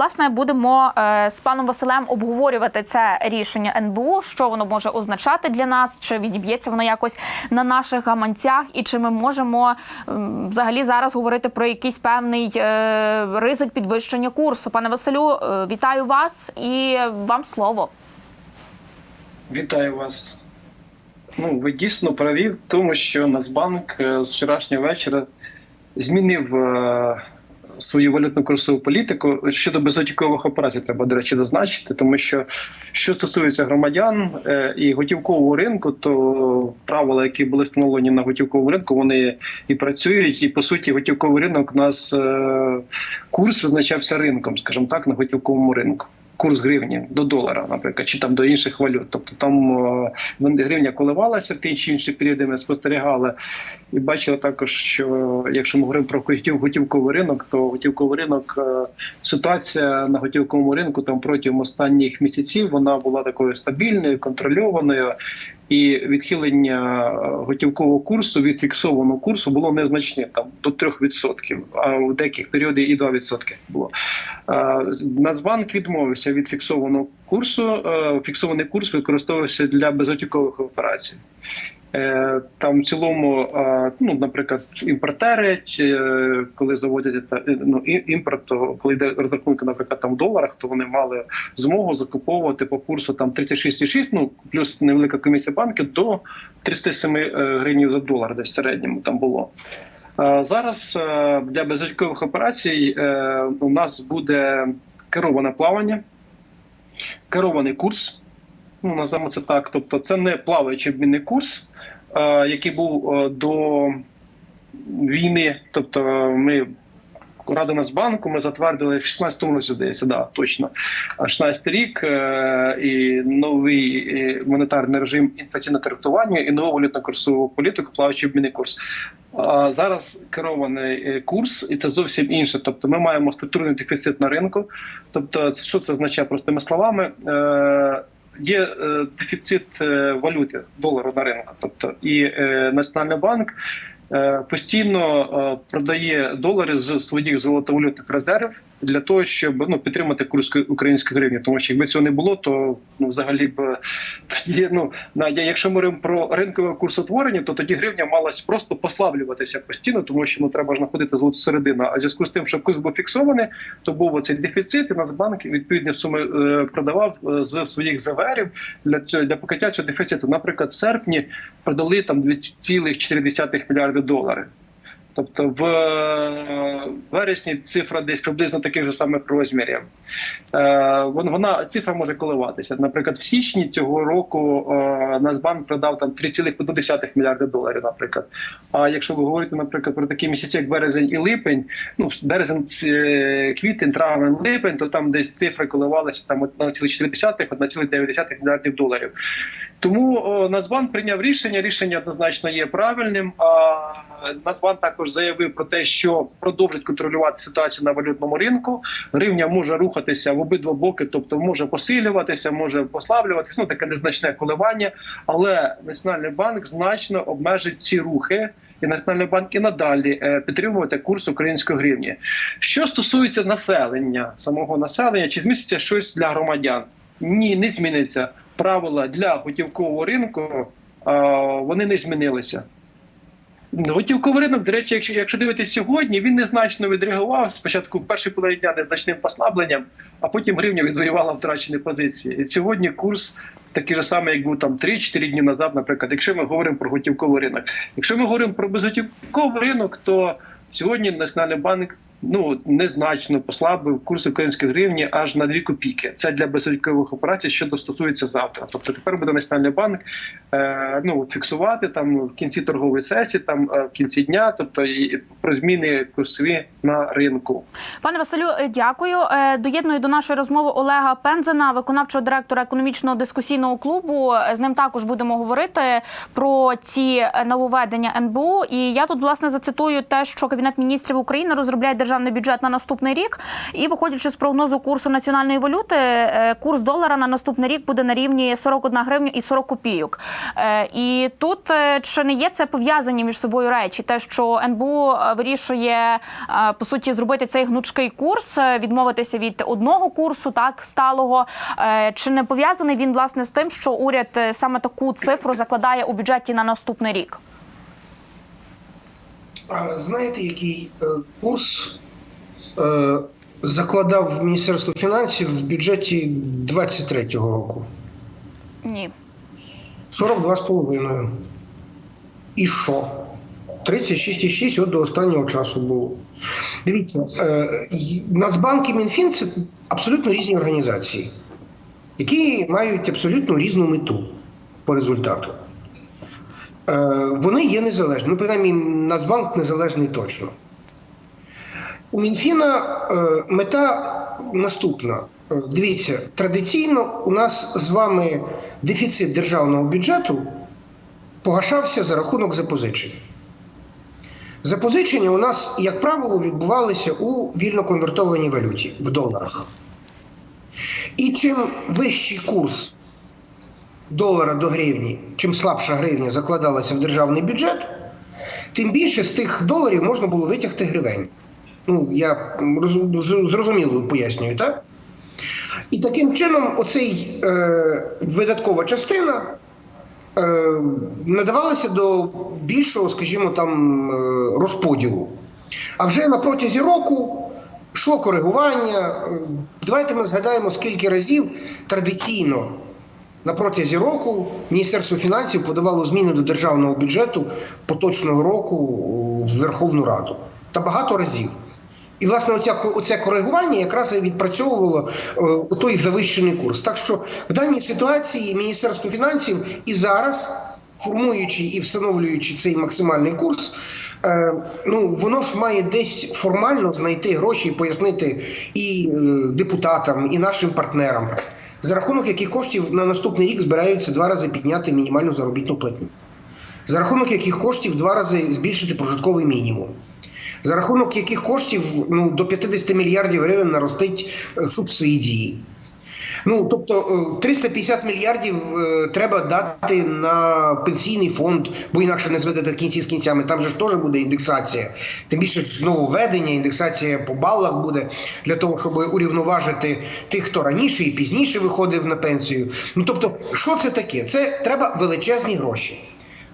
власне будемо е, з паном Василем обговорювати це рішення НБУ, що воно може означати для нас, чи відіб'ється воно якось на наших гаманцях, і чи ми можемо взагалі зараз говорити про якийсь певний е, ризик підвищення курсу. Пане Василю, е, вітаю вас і вам слово. Вітаю вас. Ну, ви дійсно праві в тому, що Нацбанк з вчорашнього вечора змінив свою валютну курсову політику щодо безготівкових операцій. Треба, до речі, зазначити, тому що що стосується громадян е, і готівкового ринку, то правила, які були встановлені на готівковому ринку, вони і працюють. І по суті, готівковий ринок у нас е, курс визначався ринком, скажімо так, на готівковому ринку. Курс гривні до долара, наприклад, чи там до інших валют. Тобто там е, гривня коливалася в ті чи інші періоди. Ми спостерігали і бачили також, що якщо ми говоримо про готівковий ринок, то готівковий ринок е, ситуація на готівковому ринку там протягом останніх місяців вона була такою стабільною, контрольованою. І відхилення е, готівкового курсу від фіксованого курсу було незначне, там до 3%, а у деяких періодах і 2% було. Е, Нацбанк відмовився від фіксованого курсу. Е, Фіксований курс використовувався для безготівкових операцій. Е, Там в цілому, е, ну, наприклад, імпортери, чи, е, коли завозять ну, імпорт, то коли йде розрахунки, наприклад, там в доларах, то вони мали змогу закуповувати по курсу там 36,6, ну плюс невелика комісія банків до 307 е, гривень за долар, десь в середньому там було. Зараз для безготівкових операцій у нас буде кероване плавання, керований курс. Ну, називаємо це так. Тобто, це не плаваючий обмінний курс, е, який був е, до війни. Тобто, ми Рада Нацбанку ми затвердили в 16-му році, здається, да, точно. А 16 рік е, і новий монетарний режим інфляційного тарифування і нову валютну курсову політику, плаваючий обмінний курс. А зараз керований курс, і це зовсім інше. Тобто, ми маємо структурний дефіцит на ринку. Тобто, що це означає простими словами? Є е, дефіцит е, валюти долару на ринку, тобто і е, Національний банк е, постійно е, продає долари з своїх золотовалютних резервів для того, щоб ну підтримати курс української гривні. Тому що якби цього не було, то ну взагалі б тоді, ну на я- якщо ми говоримо про ринкове курсотворення, то тоді гривня малась просто послаблюватися постійно, тому що ну треба ж знаходити золоту середину. А в зв'язку з тим, що курс був фіксований, то був оцей дефіцит, і Нацбанк відповідні суми е, продавав е, з своїх заверів для для покриття цього дефіциту. Наприклад, в серпні продали там 2,4 мільярди доларів. Тобто в е, вересні цифра десь приблизно таких же самих розмірів. Е, Вона цифра може коливатися. Наприклад, в січні цього року е, Нацбанк продав там 3,1 мільярди доларів. Наприклад, а якщо ви говорите, наприклад, про такі місяці, як березень і липень, ну березень, квітень, травень, липень, то там десь цифри коливалися там 1,4, 1,9 мільярдів доларів. Тому о, Нацбанк прийняв рішення. Рішення однозначно є правильним. А Нацбанк також заявив про те, що продовжить контролювати ситуацію на валютному ринку. Гривня може рухатися в обидва боки, тобто може посилюватися, може послаблюватися. Ну таке незначне коливання. Але Національний банк значно обмежить ці рухи. І Національний банк і надалі е, підтримувати курс української гривні. Що стосується населення, самого населення, чи зміститься щось для громадян? Ні, не зміниться. Правила для готівкового ринку вони не змінилися. Готівковий ринок, до речі, якщо, якщо дивитися сьогодні, він незначно відреагував спочатку в першій половині дня незначним послабленням, а потім гривня відвоювала втрачені позиції. І сьогодні курс такий же самий, як був там 3-4 дні назад, наприклад, якщо ми говоримо про готівковий ринок. Якщо ми говоримо про безготівковий ринок, то сьогодні Національний банк ну незначно послабив курс української гривні аж на 2 копійки. Це для безготівкових операцій, що стосується завтра. Тобто тепер буде Національний банк е, ну фіксувати там в кінці торгової сесії, там е, в кінці дня, тобто і про зміни курсові на ринку. Пане Василю, е, дякую. Е, Доєдную до нашої розмови Олега Пензена, виконавчого директора економічного дискусійного клубу. З ним також будемо говорити про ці нововведення НБУ. І я тут власне зацитую те, що Кабінет міністрів України розробляє державний державний бюджет на наступний рік. І виходячи з прогнозу курсу національної валюти, е, курс долара на наступний рік буде на рівні 41 гривня і 40 копійок. Е, І тут е, чи не є це пов'язані між собою речі? Те, що НБУ вирішує по суті зробити цей гнучкий курс, відмовитися від одного курсу, так сталого. Чи не пов'язаний він власне з тим, що уряд саме таку цифру закладає у бюджеті на наступний рік? А знаєте, який е, курс е, закладав Міністерство фінансів в бюджеті 23-го року? Ні. 42,5. І що? 36,6 от до останнього часу було. Дивіться, е, Нацбанк і Мінфін це абсолютно різні організації, які мають абсолютно різну мету по результату. Е, Вони є незалежні. Ну, принаймні, Нацбанк незалежний точно. У Мінфіна е, мета наступна. Е, Дивіться, традиційно у нас з вами дефіцит державного бюджету погашався за рахунок запозичень. Запозичення у нас, як правило, відбувалися у вільно конвертованій валюті в доларах. І чим вищий курс долара до гривні, чим слабша гривня закладалася в державний бюджет, тим більше з тих доларів можна було витягти гривень. Ну, я зрозуміло пояснюю, так? І таким чином, оцей е, видаткова частина е, надавалася до більшого, скажімо, там е, розподілу. А вже на протязі року йшло коригування. Е, Давайте ми згадаємо, скільки разів традиційно на протязі року Міністерство фінансів подавало зміни до державного бюджету поточного року в Верховну Раду. Та багато разів. І, власне, оця, оце коригування якраз і відпрацьовувало е, той завищений курс. Так що в даній ситуації Міністерство фінансів і зараз, формуючи і встановлюючи цей максимальний курс, е, ну воно ж має десь формально знайти гроші і пояснити і е, депутатам, і нашим партнерам, за рахунок яких коштів на наступний рік збираються два рази підняти мінімальну заробітну платню, за рахунок яких коштів два рази збільшити прожитковий мінімум за рахунок яких коштів ну, до 50 мільярдів гривень наростить е, субсидії. Ну, тобто е, 350 мільярдів е, треба дати на пенсійний фонд, бо інакше не зведете кінці з кінцями. Там же ж теж буде індексація. Тим більше ж нововведення, індексація по балах буде для того, щоб урівноважити тих, хто раніше і пізніше виходив на пенсію. Ну тобто, що це таке? Це треба величезні гроші.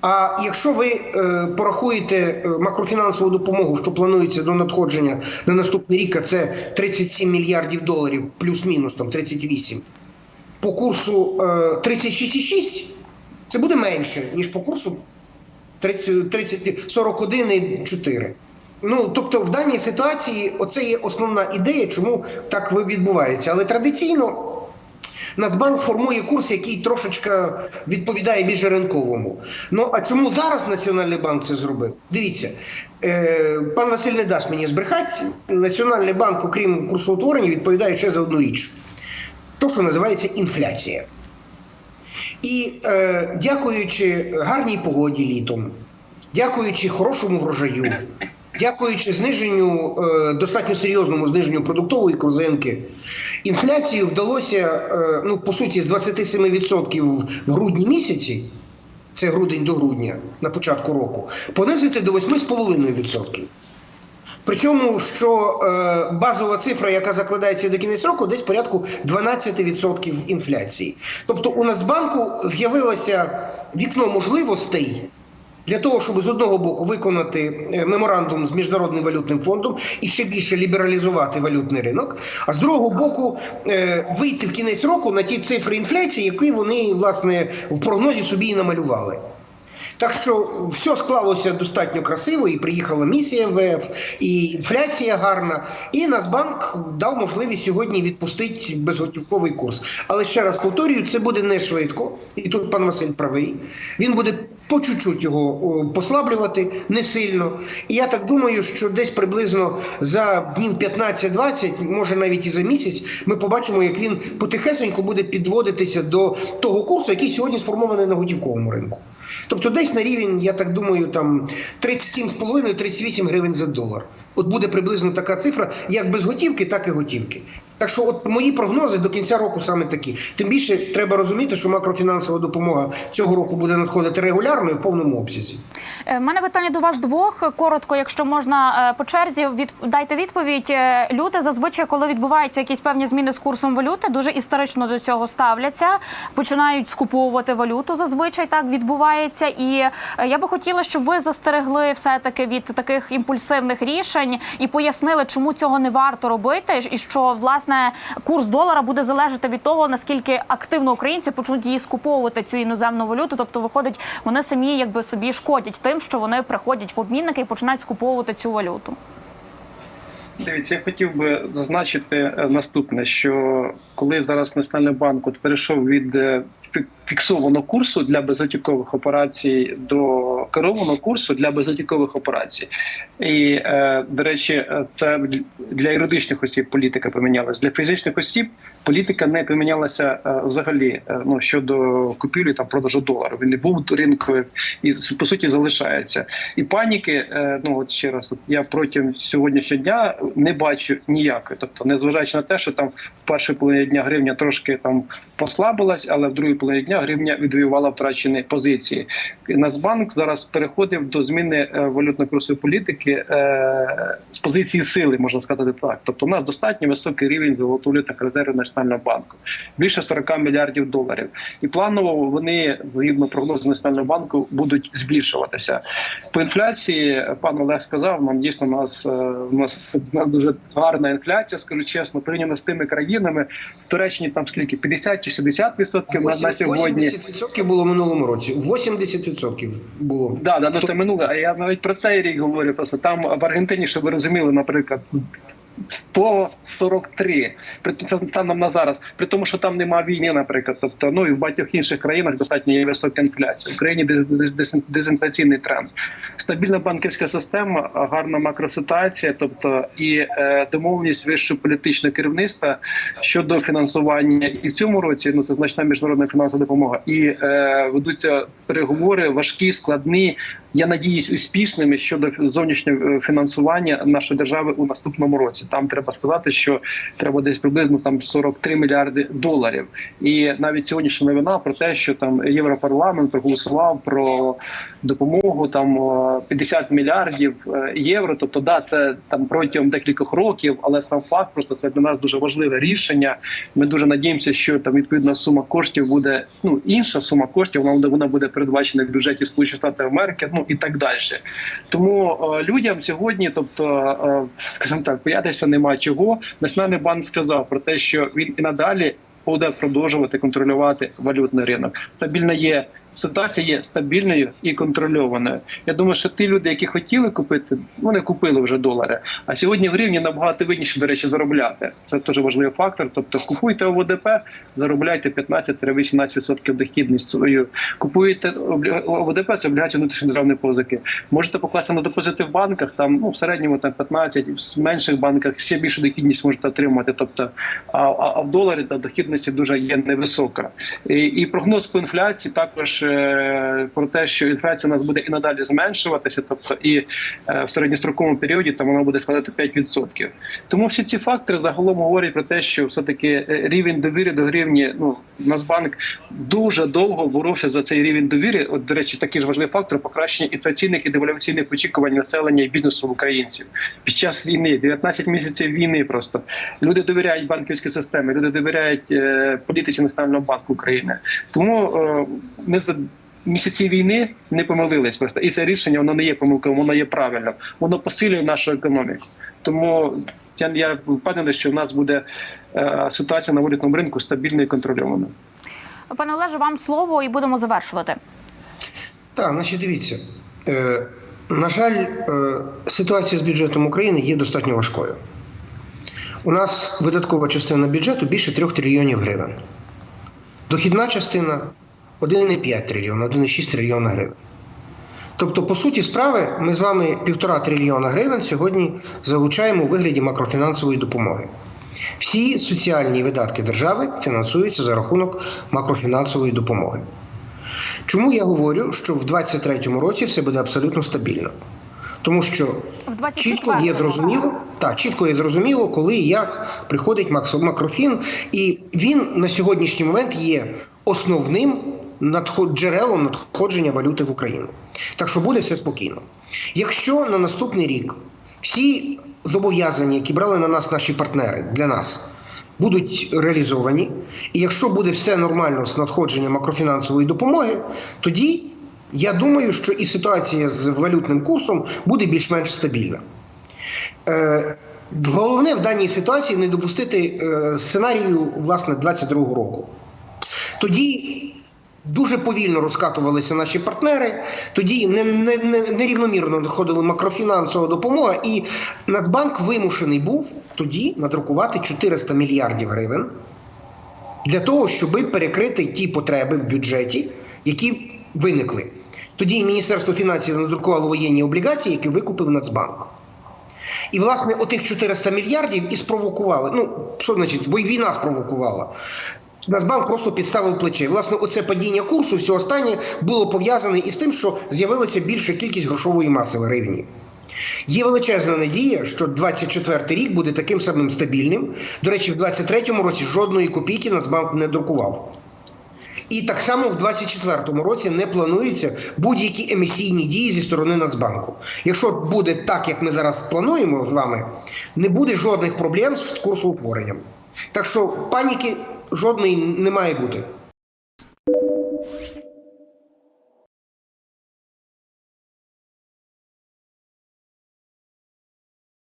А якщо ви е, порахуєте е, макрофінансову допомогу, що планується до надходження на наступний рік, а це 37 мільярдів доларів, плюс-мінус там 38, по курсу е, 36,6, це буде менше, ніж по курсу 30, 30, 41,4. Ну, тобто, в даній ситуації оце є основна ідея, чому так відбувається. Але традиційно Нацбанк формує курс, який трошечка відповідає більш ринковому. Ну а чому зараз Національний банк це зробив? Дивіться, е, пан Василь не дасть мені збрехати. Національний банк, окрім курсоутворення, відповідає ще за одну річ: то, що називається інфляція. І е, дякуючи гарній погоді літом, дякуючи хорошому врожаю, дякуючи зниженню, е, достатньо серйозному зниженню продуктової корзинки, інфляцію вдалося, е, ну, по суті, з 27% в грудні місяці, це грудень до грудня на початку року, понизити до 8,5%. Причому, що е, базова цифра, яка закладається до кінець року, десь порядку 12% інфляції. Тобто у Нацбанку з'явилося вікно можливостей для того, щоб з одного боку виконати е, меморандум з міжнародним валютним фондом і ще більше лібералізувати валютний ринок, а з другого боку е, вийти в кінець року на ті цифри інфляції, які вони власне в прогнозі собі і намалювали. Так що все склалося достатньо красиво, і приїхала місія МВФ, і інфляція гарна. І Нацбанк дав можливість сьогодні відпустити безготівковий курс. Але ще раз повторюю, це буде не швидко, і тут пан Василь правий. Він буде по чуть-чуть його послаблювати, не сильно. І я так думаю, що десь приблизно за днів 15-20, може навіть і за місяць, ми побачимо, як він потихесенько буде підводитися до того курсу, який сьогодні сформований на готівковому ринку. Тобто десь на рівень, я так думаю, там 37,5-38 гривень за долар. От буде приблизно така цифра, як без готівки, так і готівки. Так що, от мої прогнози до кінця року саме такі. Тим більше треба розуміти, що макрофінансова допомога цього року буде надходити регулярно і в повному обсязі. У Е, мене питання до вас двох. Коротко, якщо можна е, по черзі, від дайте відповідь. Е, Люди зазвичай, коли відбуваються якісь певні зміни з курсом валюти, дуже історично до цього ставляться. Починають скуповувати валюту. Зазвичай так відбувається. І я би хотіла, щоб ви застерегли все таки від таких імпульсивних рішень і пояснили, чому цього не варто робити, і що власне курс долара буде залежати від того, наскільки активно українці почнуть її скуповувати цю іноземну валюту. Тобто, виходить, вони самі якби собі шкодять тим, що вони приходять в обмінники і починають скуповувати цю валюту. Дивіться, я хотів би зазначити е, наступне: що коли зараз Національний банк от перейшов від е, фіксованого курсу для безготівкових операцій до керованого курсу для безготівкових операцій, і е, до речі, це для юридичних осіб політика помінялася. Для фізичних осіб політика не помінялася е, взагалі. е, Ну щодо купівлі та продажу долару. Він не був ринковим і по суті залишається. І паніки, ну от ще раз, от я протягом сьогоднішнього дня не бачу ніякої. Тобто, незважаючи на те, що там в першій половині дня гривня трошки там послабилась, але в другій половині дня гривня відвоювала втрачені позиції. Нацбанк зараз переходив до зміни е, валютно-курсової політики е, з позиції сили, можна сказати так. Тобто, у нас достатньо високий рівень золотовалютних резервів Національного банку, більше 40 мільярдів доларів. І планово вони, згідно прогнозу Національного банку, будуть збільшуватися. По інфляції пан Олег сказав, нам дійсно у нас е, у нас, у нас дуже гарна інфляція, скажу чесно, порівняно з тими країнами. В Туреччині там скільки 50 чи 60 відсотків на, на сьогодні. 80% було в минулому році. 80% було. Да, да, ну це минуле. А я навіть про цей рік говорю. Просто там в Аргентині, щоб ви розуміли, наприклад. 143, при це станом на зараз, при тому, що там немає війни, наприклад. Тобто, ну і в багатьох інших країнах достатньо є висока інфляція. В Україні дез- дез- дез- дезінфляційний тренд. Стабільна банківська система, гарна макроситуація, тобто і е, домовленість вищого політичного керівництва щодо фінансування. І в цьому році ну це значна міжнародна фінансова допомога. І е, ведуться переговори важкі, складні. Я надіюсь, успішними щодо зовнішнього е, фінансування нашої держави у наступному році. Там треба сказати, що треба десь приблизно там 43 мільярди доларів. І навіть сьогоднішня новина про те, що там Європарламент проголосував про допомогу там е, 50 мільярдів е, євро. Тобто, да, це там протягом декількох років, але сам факт просто це для нас дуже важливе рішення. Ми дуже надіємося, що там відповідна сума коштів буде ну інша сума коштів. Вона вона буде передбачена в бюджеті Сполучених Штатів Америки. Ну і так далі. Тому е, людям сьогодні, тобто, е, скажімо так, боятися нема чого. Національний банк сказав про те, що він і надалі буде продовжувати контролювати валютний ринок. Стабільна є ситуація є стабільною і контрольованою. Я думаю, що ті люди, які хотіли купити, вони купили вже долари. А сьогодні в гривні набагато вигідніше, до речі, заробляти. Це теж важливий фактор. Тобто, купуйте ОВДП, заробляйте 15-18% дохідність свою. Купуєте ОВДП, це облігації внутрішньої державної позики. Можете покласти на депозити в банках, там ну в середньому там 15, в менших банках ще більшу дохідність можете отримати. Тобто, а, а в доларі та дохідності дуже є невисока. І, і прогноз по інфляції також е, про те, що інфляція у нас буде і надалі зменшуватися, тобто і е, в середньостроковому періоді там вона буде складати 5%. Тому всі ці фактори загалом говорять про те, що все таки рівень довіри до гривні. Ну Нацбанк дуже довго боровся за цей рівень довіри. От до речі, такий ж важливий фактор покращення інфляційних і девальваційних очікувань населення і бізнесу українців під час війни, 19 місяців війни. Просто люди довіряють банківській системі, люди довіряють е, політиці Національного банку України. Тому е, ми місяці війни не помилились просто, і це рішення воно не є помилковим, воно є правильним. Воно посилює нашу економіку. Тому я, я впевнений, що в нас буде е, ситуація на валютному ринку стабільною і контрольованою. Пане Олеже, вам слово і будемо завершувати. Так, значить, дивіться. Е, на жаль, е, ситуація з бюджетом України є достатньо важкою. У нас видаткова частина бюджету більше 3 трильйонів гривень. Дохідна частина 1,5 трильйона, 1,6 трильйона гривень. Тобто, по суті справи, ми з вами півтора трильйона гривень сьогодні залучаємо у вигляді макрофінансової допомоги. Всі соціальні видатки держави фінансуються за рахунок макрофінансової допомоги. Чому я говорю, що в 2023 році все буде абсолютно стабільно? Тому що чітко є зрозуміло, так, чітко є зрозуміло, коли і як приходить макрофін, і він на сьогоднішній момент є основним джерелом надходження валюти в Україну. Так що буде все спокійно. Якщо на наступний рік всі зобов'язання, які брали на нас наші партнери для нас, будуть реалізовані, і якщо буде все нормально з надходженням макрофінансової допомоги, тоді я думаю, що і ситуація з валютним курсом буде більш-менш стабільна. Е, головне в даній ситуації не допустити е, сценарію власне 22-го року. Тоді дуже повільно розкатувалися наші партнери, тоді не, не, не, нерівномірно доходила макрофінансова допомога, і Нацбанк вимушений був тоді надрукувати 400 мільярдів гривень для того, щоб перекрити ті потреби в бюджеті, які виникли. Тоді Міністерство фінансів надрукувало воєнні облігації, які викупив Нацбанк. І, власне, отих 400 мільярдів і спровокували. Ну, що значить, війна спровокувала. Нацбанк просто підставив плече. Власне, оце падіння курсу, все останнє було пов'язане із тим, що з'явилася більша кількість грошової маси в гривні. Є величезна надія, що 24 рік буде таким самим стабільним. До речі, в 23 році жодної копійки Нацбанк не друкував. І так само в 2024 році не плануються будь-які емісійні дії зі сторони Нацбанку. Якщо буде так, як ми зараз плануємо з вами, не буде жодних проблем з курсоутворенням. Так що паніки жодної не має бути.